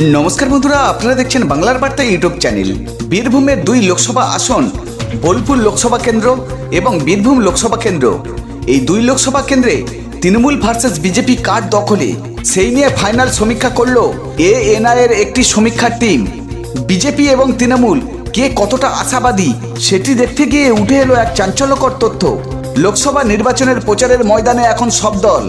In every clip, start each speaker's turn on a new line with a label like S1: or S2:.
S1: নমস্কার বন্ধুরা, আপনারা দেখছেন বাংলার বার্তা ইউটিউব চ্যানেল। বীরভূমের দুই লোকসভা আসন, বোলপুর লোকসভা কেন্দ্র এবং বীরভূম লোকসভা কেন্দ্র। এই দুই লোকসভা কেন্দ্রে তৃণমূল ভার্সেস বিজেপি কার দখলে? সেই নিয়ে ফাইনাল সমীক্ষা করল এ এর একটি সমীক্ষার টিম। বিজেপি এবং তৃণমূল কে কতটা আশাবাদী সেটি দেখতে গিয়ে উঠে এলো এক চাঞ্চল্যকর তথ্য। লোকসভা নির্বাচনের প্রচারের ময়দানে এখন সব দল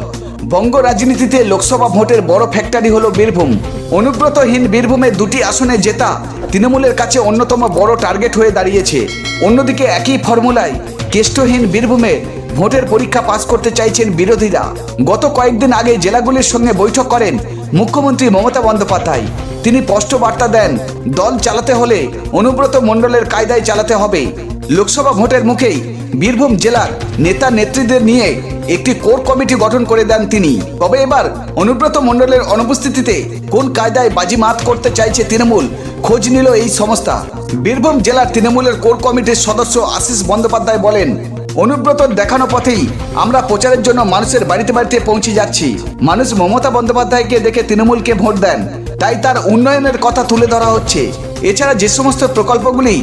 S1: বঙ্গ রাজনীতিতে লোকসভা ভোটের বড় ফ্যাক্টরি হলো বীরভূম। অনুব্রতহীন বীরভূমের দুটি আসনে জেতা তৃণমূলের কাছে অন্যতম বড় টার্গেট হয়ে দাঁড়িয়েছে। অন্যদিকে একই ফর্মুলায় কেষ্টহীন বীরভূমে ভোটের পরীক্ষা পাস করতে চাইছেন বিরোধীরা। গত কয়েকদিন আগে জেলাগুলির সঙ্গে বৈঠক করেন মুখ্যমন্ত্রী মমতা বন্দ্যোপাধ্যায়। তিনি স্পষ্ট বার্তা দেন, দল চালাতে হলে অনুব্রত মণ্ডলের কায়দায় চালাতে হবে। লোকসভা ভোটের মুখেই বীরভূম জেলার নেতা নেত্রীদের নিয়ে একটি কোর কমিটি গঠন করে দেন তিনি। তবে এবার অনুব্রত মণ্ডলের অনুপস্থিতিতে কোন কায়দায় বাজিমাত করতে চাইছে তৃণমূল, খোঁজ নিল এই সংস্থা। বীরভূম জেলার তৃণমূলের কোর কমিটির সদস্য আশিস বন্দ্যোপাধ্যায় বলেন অনুব্রতর দেখানো পথেই আমরা প্রচারের জন্য মানুষের বাড়িতে বাড়িতে পৌঁছে যাচ্ছি। মানুষ মমতা বন্দ্যোপাধ্যায়কে দেখে তৃণমূলকে ভোট দেন। তাই তার উন্নয়নের কথা তুলে ধরা হচ্ছে। এছাড়া যে সমস্ত প্রকল্পগুলি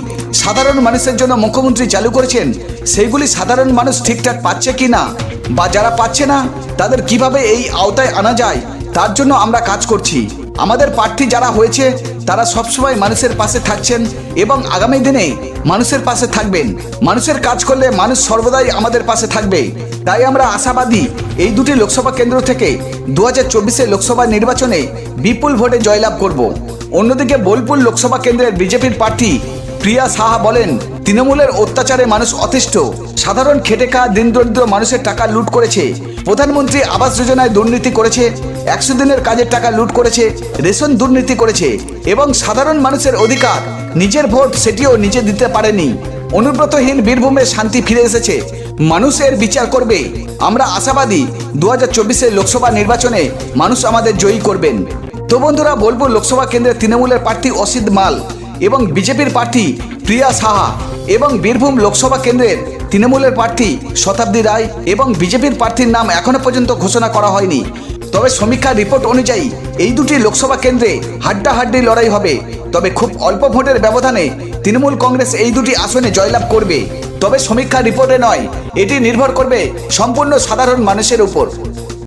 S1: সাধারণ মানুষের জন্য মুখ্যমন্ত্রী চালু করেছেন, সেইগুলি সাধারণ মানুষ ঠিকঠাক পাচ্ছে কি না? বা যারা পাচ্ছে না, তাদের কীভাবে এই আওতায় আনা যায়? তার জন্য আমরা কাজ করছি। আমাদের প্রার্থী যারা হয়েছে তারা সবসময় মানুষের পাশে থাকছেন এবং আগামী দিনে মানুষের পাশে থাকবেন। মানুষের কাজ করলে মানুষ সর্বদাই আমাদের পাশে থাকবে। তাই আমরা আশাবাদী এই দুটি লোকসভা কেন্দ্র থেকে দু হাজার লোকসভা নির্বাচনে বিপুল ভোটে জয়লাভ করব। অন্যদিকে বোলপুর লোকসভা কেন্দ্রের বিজেপির প্রার্থী প্রিয়া সাহা বলেন তৃণমূলের অত্যাচারে মানুষ অতিষ্ঠ। সাধারণ খেটে খাওয়া দিন দরিদ্র মানুষের টাকা লুট করেছে। প্রধানমন্ত্রী আবাস যোজনায় দুর্নীতি করেছে। একশো দিনের কাজের টাকা লুট করেছে। রেশন দুর্নীতি করেছে। এবং সাধারণ মানুষের অধিকার, নিজের ভোট সেটিও নিজে দিতে পারেনি। অনুব্রতহীন বীরভূমে শান্তি ফিরে এসেছে। মানুষের বিচার করবে। আমরা আশাবাদী দু হাজার লোকসভা নির্বাচনে মানুষ আমাদের জয়ী করবেন। তো বন্ধুরা, বলব লোকসভা কেন্দ্রে তৃণমূলের প্রার্থী অসিত মাল। এবং বিজেপির প্রার্থী প্রিয়া সাহা এবং বীরভূম লোকসভা কেন্দ্রের তৃণমূলের প্রার্থী শতাব্দী রায় এবং বিজেপির প্রার্থীর নাম এখনও পর্যন্ত ঘোষণা করা হয়নি। তবে সমীক্ষার রিপোর্ট অনুযায়ী এই দুটি লোকসভা কেন্দ্রে হাড্ডাহাড্ডি লড়াই হবে। তবে খুব অল্প ভোটের ব্যবধানে তৃণমূল কংগ্রেস এই দুটি আসনে জয়লাভ করবে। তবে সমীক্ষার রিপোর্টে নয়, এটি নির্ভর করবে সম্পূর্ণ সাধারণ মানুষের উপর।